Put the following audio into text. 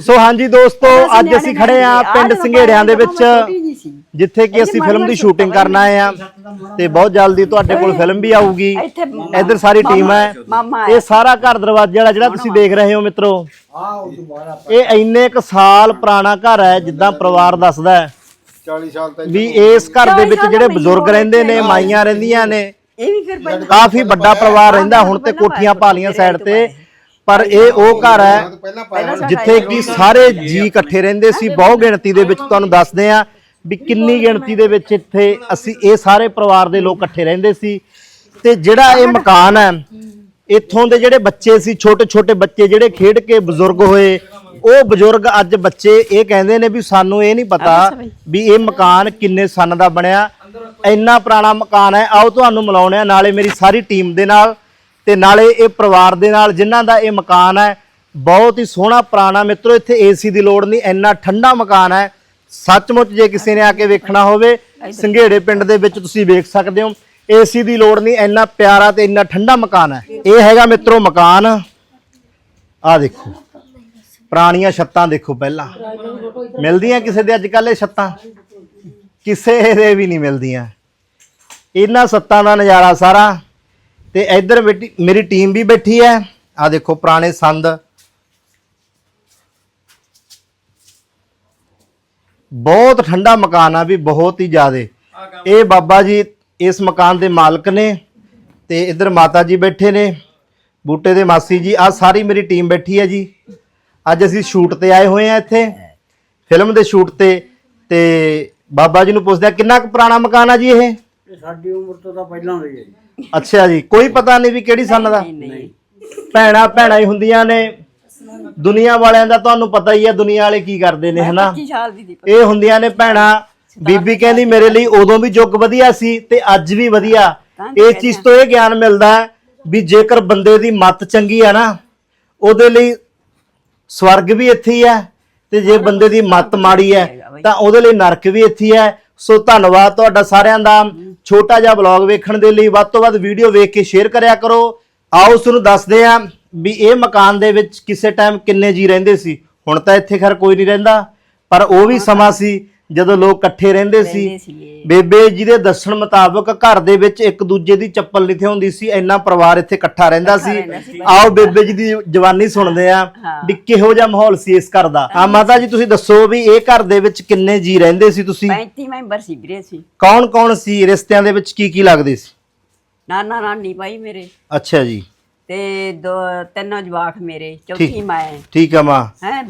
ਸੋ ਹਾਂਜੀ ਦੋਸਤੋ ਅੱਜ ਅਸੀਂ ਖੜੇ ਆ ਪਿੰਡ ਸੰਘੇੜਿਆਂ ਦੇ ਵਿੱਚ ਜਿੱਥੇ ਕਿ ਅਸੀਂ ਫਿਲਮ ਦੀ ਸ਼ੂਟਿੰਗ ਕਰਨ ਆਏ ਆ ਤੇ ਬਹੁਤ ਜਲਦੀ ਤੁਹਾਡੇ ਕੋਲ ਫਿਲਮ ਵੀ ਆਊਗੀ। ਇੱਧਰ ਸਾਰੀ ਟੀਮ ਹੈ। ਇਹ ਸਾਰਾ ਘਰ ਦਰਵਾਜ਼ੇ ਵਾਲਾ ਜਿਹੜਾ ਤੁਸੀਂ ਦੇਖ ਰਹੇ ਹੋ ਮਿੱਤਰੋ ਇਹ ਇੰਨੇ ਕ ਸਾਲ ਪੁਰਾਣਾ ਘਰ ਹੈ ਜਿੱਦਾਂ ਪਰਿਵਾਰ ਦੱਸਦਾ ਹੈ 40 ਸਾਲ ਤੱਕ ਵੀ ਇਸ ਘਰ ਦੇ ਵਿੱਚ ਜਿਹੜੇ ਬਜ਼ੁਰਗ ਰਹਿੰਦੇ ਨੇ ਮਾਈਆਂ ਰਹਿੰਦੀਆਂ ਨੇ ਇਹ ਵੀ ਫਿਰ ਕਾਫੀ ਵੱਡਾ ਪਰਿਵਾਰ ਰਹਿੰਦਾ ਹੁਣ ਤੇ ਕੋਠੀਆਂ ਪਾ ਲੀਆਂ ਸਾਈਡ ਤੇ ਪਰ ਇਹ ਉਹ ਘਰ ਹੈ ਜਿੱਥੇ ਕਿ ਸਾਰੇ ਜੀ ਇਕੱਠੇ ਰਹਿੰਦੇ ਸੀ ਬਹੁ ਗਿਣਤੀ ਦੇ ਵਿੱਚ ਤੁਹਾਨੂੰ ਦੱਸਦੇ ਆ ਵੀ ਕਿੰਨੀ ਗਿਣਤੀ ਦੇ ਵਿੱਚ ਇੱਥੇ ਅਸੀਂ ਇਹ ਸਾਰੇ ਪਰਿਵਾਰ ਦੇ ਲੋਕ ਇਕੱਠੇ ਰਹਿੰਦੇ ਸੀ। ਤੇ ਜਿਹੜਾ ਇਹ ਮਕਾਨ ਹੈ ਇੱਥੋਂ ਦੇ ਜਿਹੜੇ ਬੱਚੇ ਸੀ ਛੋਟੇ ਛੋਟੇ ਬੱਚੇ ਜਿਹੜੇ ਖੇਡ ਕੇ ਬਜ਼ੁਰਗ ਹੋਏ ਉਹ ਬਜ਼ੁਰਗ ਅੱਜ ਬੱਚੇ ਇਹ ਕਹਿੰਦੇ ਨੇ ਵੀ ਸਾਨੂੰ ਇਹ ਨਹੀਂ ਪਤਾ ਵੀ ਇਹ ਮਕਾਨ ਕਿੰਨੇ ਸਨ ਦਾ ਬਣਿਆ। ਇੰਨਾ ਪੁਰਾਣਾ ਮਕਾਨ ਹੈ ਆਓ ਤੁਹਾਨੂੰ ਮਿਲਾਉਣੇ ਆ ਨਾਲੇ ਮੇਰੀ ਸਾਰੀ ਟੀਮ ਦੇ ਨਾਲ। ਤੇ ਨਾਲੇ ਇਹ ਪਰਿਵਾਰ ਦੇ ਨਾਲ ਜਿਨ੍ਹਾਂ ਦਾ ਇਹ ਮਕਾਨ ਹੈ, ਬਹੁਤ ਹੀ ਸੋਹਣਾ ਪੁਰਾਣਾ ਮਿੱਤਰੋ, ਇੱਥੇ ਏਸੀ ਦੀ ਲੋੜ ਨਹੀਂ, ਇੰਨਾ ਠੰਡਾ ਮਕਾਨ ਹੈ। ਸੱਚਮੁੱਚ ਜੇ ਕਿਸੇ ਨੇ ਆ ਕੇ ਵੇਖਣਾ ਹੋਵੇ, ਸੰਘੇੜੇ ਪਿੰਡ ਦੇ ਵਿੱਚ ਤੁਸੀਂ ਵੇਖ ਸਕਦੇ ਹੋ ਏਸੀ ਦੀ ਲੋੜ ਨਹੀਂ, ਇੰਨਾ ਪਿਆਰਾ ਤੇ ਇੰਨਾ ਠੰਡਾ ਮਕਾਨ ਹੈ। ਇਹ ਹੈਗਾ ਮਿੱਤਰੋ ਮਕਾਨ। ਆ ਦੇਖੋ, ਪੁਰਾਣੀਆਂ ਛੱਤਾਂ ਦੇਖੋ ਪਹਿਲਾਂ। ਮਿਲਦੀਆਂ ਕਿਸੇ ਦੇ ਅੱਜ ਕੱਲ੍ਹ ਇਹ ਛੱਤਾਂ? ਕਿਸੇ ਦੇ ਵੀ ਨਹੀਂ ਮਿਲਦੀਆਂ। ਇਹਨਾਂ ਛੱਤਾਂ ਦਾ ਨਜ਼ਾਰਾ ਸਾਰਾ ਤੇ ਇੱਧਰ ਬੈਠੀ- ਮੇਰੀ ਟੀਮ ਵੀ ਬੈਠੀ ਹੈ। ਆ ਦੇਖੋ ਪੁਰਾਣੇ ਸੰਦ। ਬਹੁਤ ਠੰਡਾ ਮਕਾਨ ਆ ਵੀ ਬਹੁਤ ਹੀ ਜ਼ਿਆਦੇ। ਇਹ ਬਾਬਾ ਜੀ ਇਸ ਮਕਾਨ ਦੇ ਮਾਲਕ ਨੇ ਤੇ ਇੱਧਰ ਮਾਤਾ ਜੀ ਬੈਠੇ ਨੇ। ਬੂਟੇ ਦੇ ਮਾਸੀ ਜੀ ਆ ਸਾਰੀ ਮੇਰੀ ਟੀਮ ਬੈਠੀ ਹੈ ਜੀ। ਅੱਜ ਅਸੀਂ ਸ਼ੂਟ ਤੇ ਆਏ ਹੋਏ ਆ ਇੱਥੇ। ਫਿਲਮ ਦੇ ਸ਼ੂਟ ਤੇ ਤੇ ਬਾਬਾ ਜੀ ਨੂੰ ਪੁੱਛਦੇ ਆ ਕਿੰਨਾ ਕੁ ਪੁਰਾਣਾ ਮਕਾਨ ਆ ਜੀ ਇਹ? ਇਹ ਸਾਡੀ ਉਮਰ ਤੋਂ ਤਾਂ ਪਹਿਲਾਂ ਹੋਈ ਹੈ ਜੀ। ਅੱਛਾ ਜੀ ਕੋਈ ਪਤਾ ਨਹੀਂ ਵੀ ਕਿਹੜੀ ਸੰਨ ਦਾ? ਨਹੀਂ ਭੈਣਾ ਭੈਣਾ ਹੀ ਹੁੰਦੀਆਂ ਨੇ। ਦੁਨੀਆ ਵਾਲਿਆਂ ਦਾ ਤੁਹਾਨੂੰ ਪਤਾ ਹੀ ਹੈ ਦੁਨੀਆ ਵਾਲੇ ਕੀ ਕਰਦੇ ਨੇ ਹਨਾ? 25 ਸਾਲ ਦੀ ਦੀ ਇਹ ਹੁੰਦੀਆਂ ਨੇ ਭੈਣਾ। ਬੀਬੀ ਕਹਿੰਦੀ ਮੇਰੇ ਲਈ ਉਦੋਂ ਵੀ ਯੁੱਗ ਵਧੀਆ ਸੀ ਤੇ ਅੱਜ ਵੀ ਵਧੀਆ। ਇਸ ਚੀਜ਼ ਤੋਂ ਇਹ ਗਿਆਨ ਮਿਲਦਾ ਹੈ ਵੀ ਜੇਕਰ ਬੰਦੇ ਦੀ ਮੱਤ ਚੰਗੀ ਹੈ ਨਾ ਉਹਦੇ ਲਈ ਸਵਰਗ ਵੀ ਇੱਥੇ ਹੀ ਹੈ ਤੇ ਜੇ ਬੰਦੇ ਦੀ ਮੱਤ ਮਾੜੀ ਹੈ ਤਾਂ ਉਹਦੇ ਲਈ ਨਰਕ ਵੀ ਇੱਥੇ ਹੀ ਹੈ। ਸੋ ਧੰਨਵਾਦ ਤੁਹਾਡਾ ਸਾਰਿਆਂ ਦਾ। ਛੋਟਾ ਜਿਹਾ ਵਲੌਗ ਵੇਖਣ ਦੇ ਲਈ ਵੱਧ ਤੋਂ ਵੱਧ ਵੀਡੀਓ ਵੇਖ ਕੇ ਸ਼ੇਅਰ ਕਰਿਆ ਕਰੋ। ਆਓ ਉਸ ਨੂੰ ਦੱਸਦੇ ਹਾਂ ਵੀ ਇਹ ਮਕਾਨ ਦੇ ਵਿੱਚ ਕਿਸੇ ਟਾਈਮ ਕਿੰਨੇ ਜੀ ਰਹਿੰਦੇ ਸੀ। ਹੁਣ ਤਾਂ ਇੱਥੇ ਖੈਰ ਕੋਈ ਨਹੀਂ ਰਹਿੰਦਾ, ਪਰ ਉਹ ਵੀ ਸਮਾਂ ਸੀ ਜਦੋਂ ਲੋਕ ਇਕੱਠੇ ਰਹਿੰਦੇ ਸੀ ਸੀਗੇ। ਬੇਬੇ ਜੀ ਦੇ ਦੱਸਣ ਮੁਤਾਬਕ ਘਰ ਦੇ ਵਿੱਚ ਇੱਕ ਦੂਜੇ ਦੀ ਚੱਪਲ ਲਿਥੇ ਹੁੰਦੀ ਸੀ ਇੰਨਾ ਪਰਿਵਾਰ ਇੱਥੇ ਇਕੱਠਾ ਰਹਿੰਦਾ ਸੀ। ਰਹਿੰਦਾ ਸੀ। ਆਓ ਬੇਬੇ ਜੀ ਦੀ ਜਵਾਨੀ ਸੁਣਦੇ ਆ ਵੀ ਕਿਹੋ ਜਿਹਾ ਮਾਹੌਲ ਸੀ ਇਸ ਘਰ ਦਾ। ਆ ਮਾਤਾ ਜੀ ਤੁਸੀਂ ਦੱਸੋ ਵੀ ਇਹ ਘਰ ਦੇ ਵਿੱਚ ਕਿੰਨੇ ਜੀ ਰਹਿੰਦੇ ਸੀ ਤੁਸੀਂ? 35 ਮੈਂਬਰ ਸੀ ਵੀਰੇ ਸੀ ਕੌਣ ਕੌਣ ਸੀ? ਰਿਸ਼ਤਿਆਂ ਦੇ ਵਿੱਚ ਕੀ ਕੀ ਲੱਗਦੇ ਸੀ? ਨਾਨਾ ਨਾਨੀ ਭਾਈ ਮੇਰੇ। ਅੱਛਾ ਜੀ। ਤੇ ਦੋ ਤਿੰਨ ਜਵਾਕ ਮੇਰੇ ਚੌਥੀ ਮੈਂ ਠੀਕ ਆ ਮਾਂ। ਹੈ